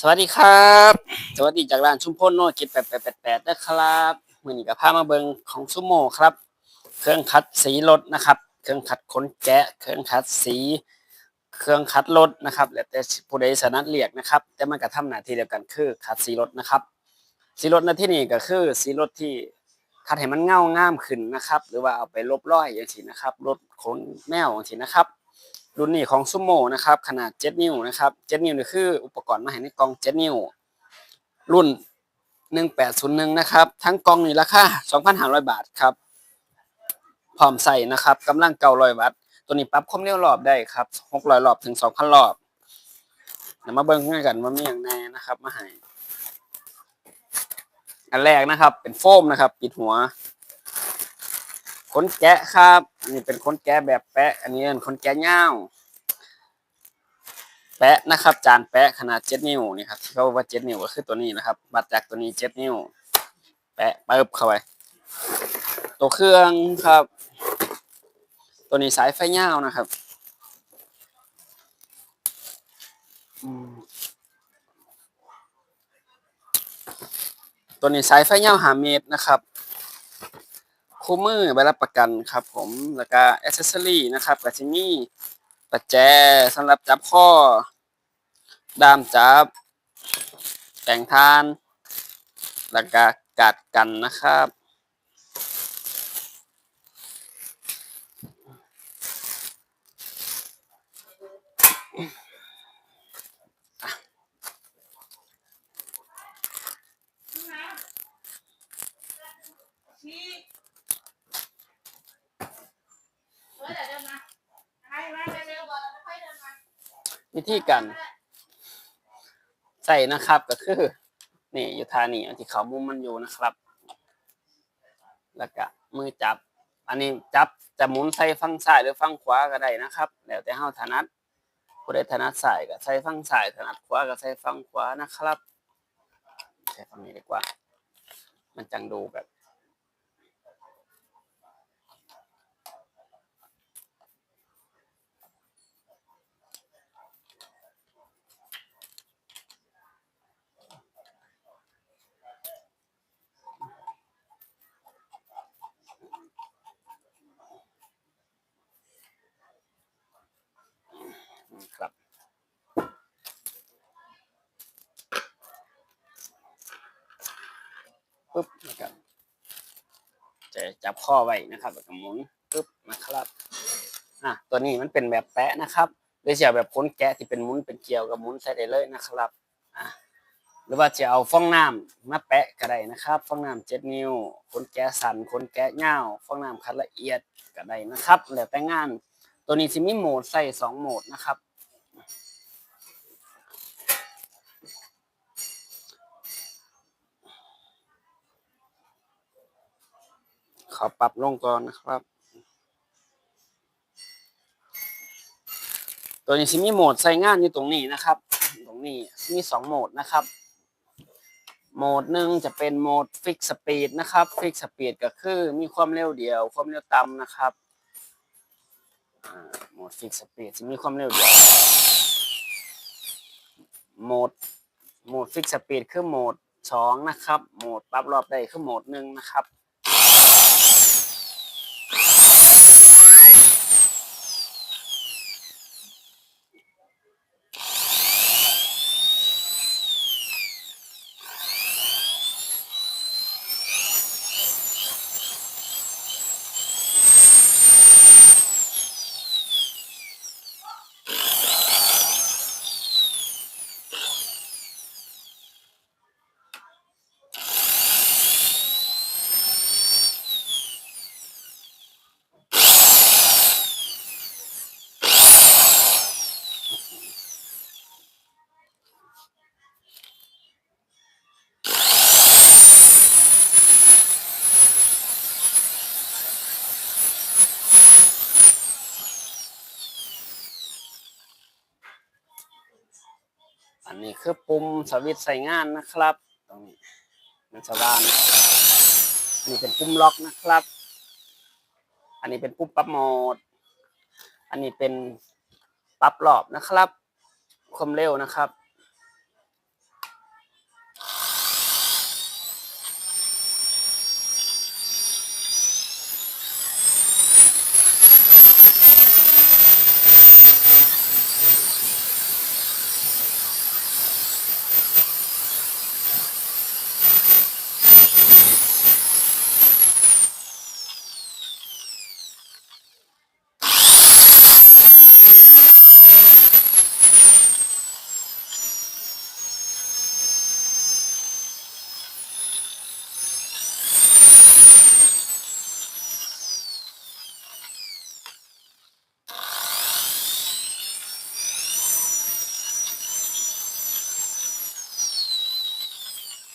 สวัสดีครับ สวัสดีจากร้านชุมพลโน่กิจแปดแปดแปดแปดนะครับมือนี้กับพามาเบิงของซุโมครับ เครื่องคัดสีรถนะครับ เครื่องคัดขนแกะ เครื่องคัดสี เครื่องคัดรถนะครับแล้วแต่ผู้ใดสนัดเรียกนะครับ แต่มันก็ทำหน้าที่เดียวกันคือคัดสีรถนะครับ สีรถในที่นี้ก็คือสีรถที่คัดให้มันเงางามขึ้นนะครับ หรือว่าเอาไปลบร้อยอย่างนี้นะครับรถขนแมวอย่างนี้นะครับ รุ่นนี้ของซูโม่นะครับขนาด 7 นิ้วนะครับ 7 นิ้วนี่คืออุปกรณ์มาให้ในกล่อง 7 นิ้ว รุ่น 1801 นะครับ ทั้งกล่องนี่ราคา2,500 บาทครับพร้อมใส่นะครับกำลัง900วัตต์ตัวนี้ปรับความเร็วรอบได้ครับ600รอบถึง 2,000 รอบเดี๋ยวมาเบิ่งกันว่ามีอย่างแน่นะครับมาให้อันแรกนะครับเป็นโฟมนะครับ ปิดหัว ขนแกะครับ อันนี้เป็นขนแกะแบบแปะ อันนี้เป็นขนแกะเง่าวแปะนะครับ จานแปะขนาดเจ็ดนิ้วนี่ครับที่เขาว่าเจ็ดนิ้วก็คือตัวนี้นะครับบัดจากตัวนี้เจ็ดนิ้ว แปะปึบเข้าไปตัวเครื่องครับ ตัวนี้สายไฟเง่าวนะครับตัวนี้สายไฟเง่าวหาเมตรนะครับ คู่มือใบรับประกันครับผมแล้วก็อ c เซอรี่นะครับก็จะมีปัจแจสำหรับจับข้อด้ามจับแต่งทานแล้วก็กัดกันนะครับ ชี้เฮ้ยเดี๋ยวเดินมาให้มาเร็วๆก่อนแล้วค่อยเดินมา วิธีการใส่นะครับก็คือนี่อยู่ท่านี้ที่เขามุมมันอยู่นะครับ แล้วก็มือจับ อันนี้จับจะหมุนใส่ฝั่งซ้ายหรือฝั่งขวาก็ได้นะครับ แล้วแต่เฮาถนัดผู้ใดถนัดซ้ายก็ใส่ฝั่งซ้ายถนัดขวาก็ใส่ฝั่งขวานะครับใช้ฝั่งนี้ดีกว่า มันจังดูแบบปุ๊บนะครับ จับข้อไว้นะครับแล้วก็หมุนปุ๊บนะครับอะตัวนี้มันเป็นแบบแปะนะครับหรือจะแบบพ้นแกะที่เป็นหมุนเป็นเกลียวกับหมุนใส่ได้เลยนะครับอะหรือว่าจะเอาฟองน้ำมาแปะก็ได้นะครับฟองน้ำเจ็ดนิ้วคนแกะสันคนแกะเงาวฟองน้ำคัดละเอียดก็ได้นะครับแล้วแต่งาน ตัวนี้จะมีโหมดใส่สองโหมดนะครับ ขอปรับลงก่อนนะครับ ตัวนี้จะมีโหมดใส่งานอยู่ตรงนี้นะครับ ตรงนี้มีสองโหมดนะครับ โหมดหนึ่งจะเป็นโหมดฟิกสปีดนะครับฟิกสปีดก็คือมีความเร็วเดียว ความเร็วต่ำนะครับโหมดฟิกสปีดจะมีความเร็วเดียวโหมดโหมดฟิกสปีดคือโหมดสองนะครับ โหมดปรับรอบได้คือโหมดหนึ่งนะครับ นนี้คือปุ่มสวิตช์ใส่งานนะครับ ตรงนี้มันสว่างอันนี้เป็นปุ่มล็อกนะครับ อันนี้เป็นปุ่มปรับโหมด อันนี้เป็นปรับรอบนะครับ ความเร็วนะครับ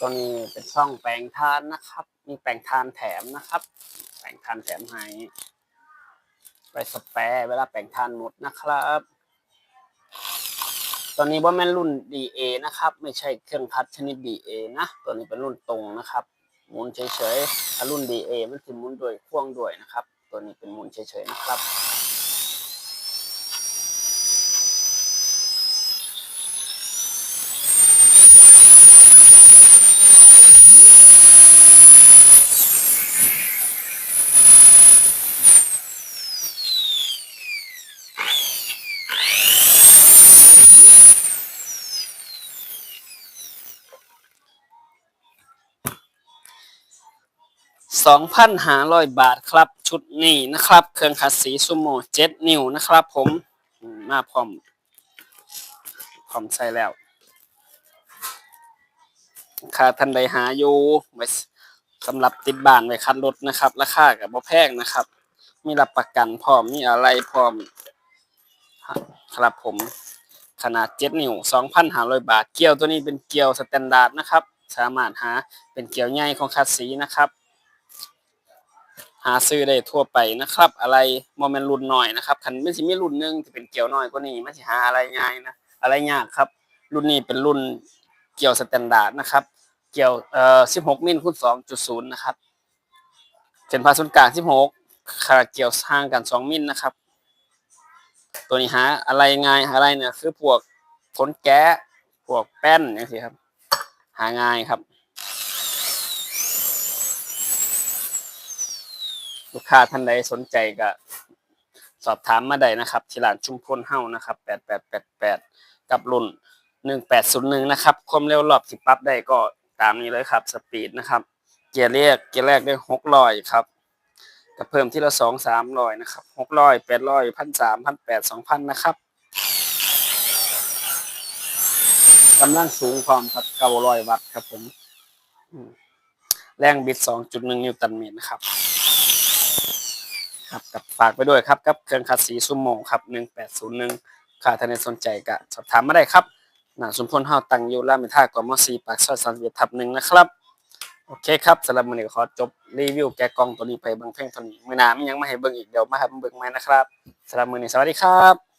ตัวนี้เป็นช่องแปลงทานนะครับ มีแปลงทานแถมนะครับ แปลงทานแถมให้ไปสแปรเวลาแปลงทานหมดนะครับ ตัวนี้ว่าแม่นรุ่น DA นะครับ ไม่ใช่เครื่องพัดชนิด DA นะ ตัวนี้เป็นรุ่นตรงนะครับ หมุนเฉยๆถ้ารุ่น DA มันคือหมุนด้วยพ่วงด้วยนะครับ ตัวนี้เป็นหมุนเฉยๆนะครับ 2,500 บาทครับ ชุดนี้นะครับ เครื่องขัดสีซูโม่7นิ้วนะครับผมมาพร้อม พร้อมใส่แล้วค่าท่านใดหาอยู่ไว้สำหรับติดบ้านไว้คัดรถนะครับ ราคากับบ่แพงนะครับ มีรับประกันพร้อมมีอะไรพร้อม ครับผมขนาด7นิ้ว2,500 บาท เกียวตัวนี้เป็นเกียวสแตนดาร์ดนะครับ สามารถหาเป็นเกียวใหญ่ของคัดสีนะครับ หาซื้อได้ทั่วไปนะครับ อะไรโมเมนรุ่นหน่อยนะครับคันไม่สิมีรุ่นหนึงที่เป็นเกี่ยวน้อยกว่านี้มันสิหาอะไรง่ายนะอะไรยากครับ รุ่นนี้เป็นรุ่นเกี่ยวสแตนดาร์ดนะครับ เกี่ยวเอ่อ16มิลคูณ2.0นะครับเส้นผ่าศูนย์กลาง16ขนาดเกี่ยวห่างกัน 2มิลนะครับ ตัวนี้หาอะไรง่ายอะไรเนี่ยคือพวกขนแกะพวกแป้นอย่างนี้ครับ หาง่ายครับ ลูกค้าท่านใดสนใจก็สอบถามมาได้นะครับ ที่ร้านชุมพลเฮานะครับ8888กับรุ่น1801นะครับ ความเร็วรอบสิปรับได้ก็ตามนี้เลยครับ สปีดนะครับ เกียร์แรกเกียร์แรกได้600ครับก็เพิ่มที่ละ2 300นะครับ600 800 1,300 1,800 2,000นะครับกำลังสูงพร้อมครับ900วัตต์ครับผม แรงบิด2.1นิวตันเมตรนะครับ ครับกับฝากไปด้วยครับกับเครื่องคัดสีซุมโมงครับ1801ค่าท่านใดสนใจก็สอบถามมาได้ครับหน้าสมพลเฮาตังยู่รามิท่ากม4ปากซอย31ทับหนึ่งนะครับ โอเคครับสำหรับมื้อนี้ขอจบรีวิวแกะกล่องตัวนี้ไปเบิ่งเพ่งตัวนี้มือหนามยังไม่ให้เบิ่งอีกเดี๋ยวมาให้เบิ่งใหม่นะครับสำหรับมือนี้สวัสดีครับ